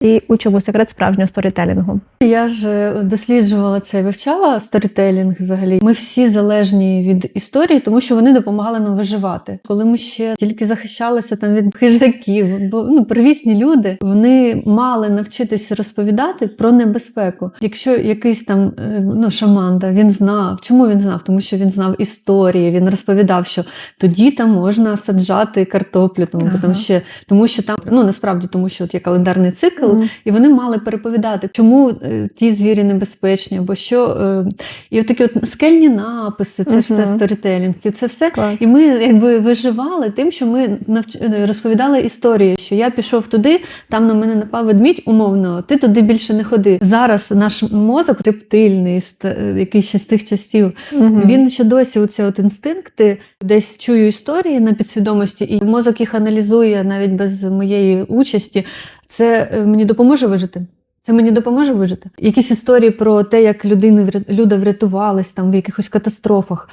і учимо секрет справжнього сторітелінгу. Я ж е, досліджувала це вивчала сторітелінг взагалі. Ми всі залежні від історії, тому що вони допомагали нам виживати. Коли ми ще тільки захищалися там від хижаків, бо ну первісні люди вони мали навчитися розповідати про небезпеку. Якщо якийсь там е, ну шаман, він знав, чому він знав? Тому що він знав історії. Він розповідав, що тоді там можна саджати картоплю, тому Ага. там ще тому, що там ну насправді тому, що от є календарний цикл. Мгм. І вони мали переповідати, чому е, ті звірі небезпечні, або що. е, І от такі от скельні написи, це ж все Мгм. сторітелінг, і це все. Клас. І ми якби виживали тим, що ми навч... е, розповідали історії, що я пішов туди, там на мене напав ведмідь, умовно, ти туди більше не ходи. Зараз наш мозок рептильний, ст- якийсь ще з тих часів, Мгм. він ще досі оці от інстинкти десь чую історії на підсвідомості, і мозок їх аналізує навіть без моєї участі. Це е, мені допоможе вижити. Це мені допоможе вижити. Якісь історії про те, як людини люди врятувались там в якихось катастрофах.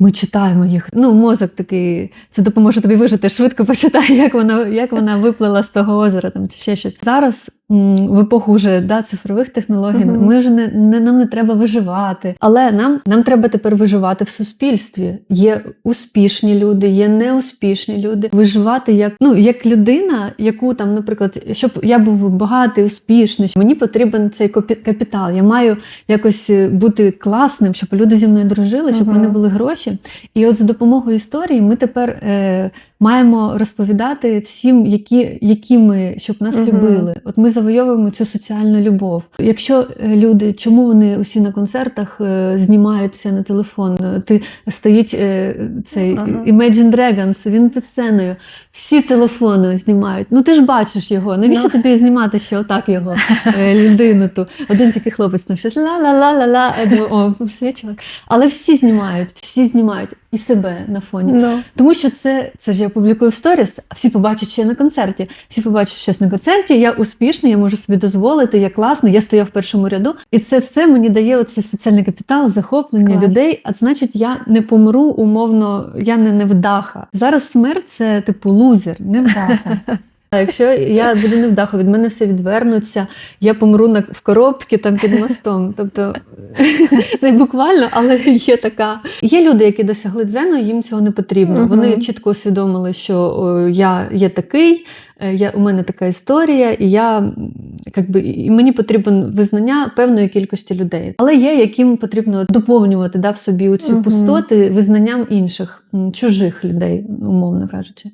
Ми читаємо їх. Ну, мозок такий, це допоможе тобі вижити. Швидко почитай, як вона, як вона виплила з того озера там, чи ще щось. Зараз в епоху вже да, цифрових технологій Мгм. ми вже не, не нам не треба виживати. Але нам, нам треба тепер виживати в суспільстві. Є успішні люди, є неуспішні люди. Виживати як, ну, як людина, яку там, наприклад, щоб я був багатий, успішний, мені потрібен цей капітал. Я маю якось е, бути класним, щоб люди зі мною дружили, щоб в мене були гроші. І от за допомогою історії ми тепер е, маємо розповідати всім, які, які ми, щоб нас Мгм. любили. От ми завойовуємо цю соціальну любов. Якщо е, люди, чому вони усі на концертах е, знімаються на телефон? Е, Ти стоїть цей. Imagine Dragons, він під сценою. Всі телефони знімають. Ну ти ж бачиш його. Навіщо Ну. тобі знімати ще отак його людину? Ту один тільки хлопець там щось ла-ла-ла-ла-ла. О, все чувак. Але всі знімають, всі знімають і себе на фоні. Ну, Тому що це, це ж я публікую в сторіс, а всі побачать, що я на концерті. Всі побачать, що я на концерті, я успішний, я можу собі дозволити, я класний, я стою в першому ряду. І це все мені дає оцей соціальний капітал, захоплення Клас. людей. А значить, я не помру умовно, я не невдаха. Зараз смерть це типу лузер, невдаха. А якщо я буду невдаха, від мене все відвернуться, я помру на в коробці там під мостом. Тобто не буквально, але є така. Є люди, які досягли дзену, їм цього не потрібно. Вони чітко усвідомили, що о, я є такий, е, я, у мене така історія, і я якби, і мені потрібен визнання певної кількості людей. Але є, яким потрібно доповнювати да, в собі цю пустоти визнанням інших, чужих людей, умовно кажучи.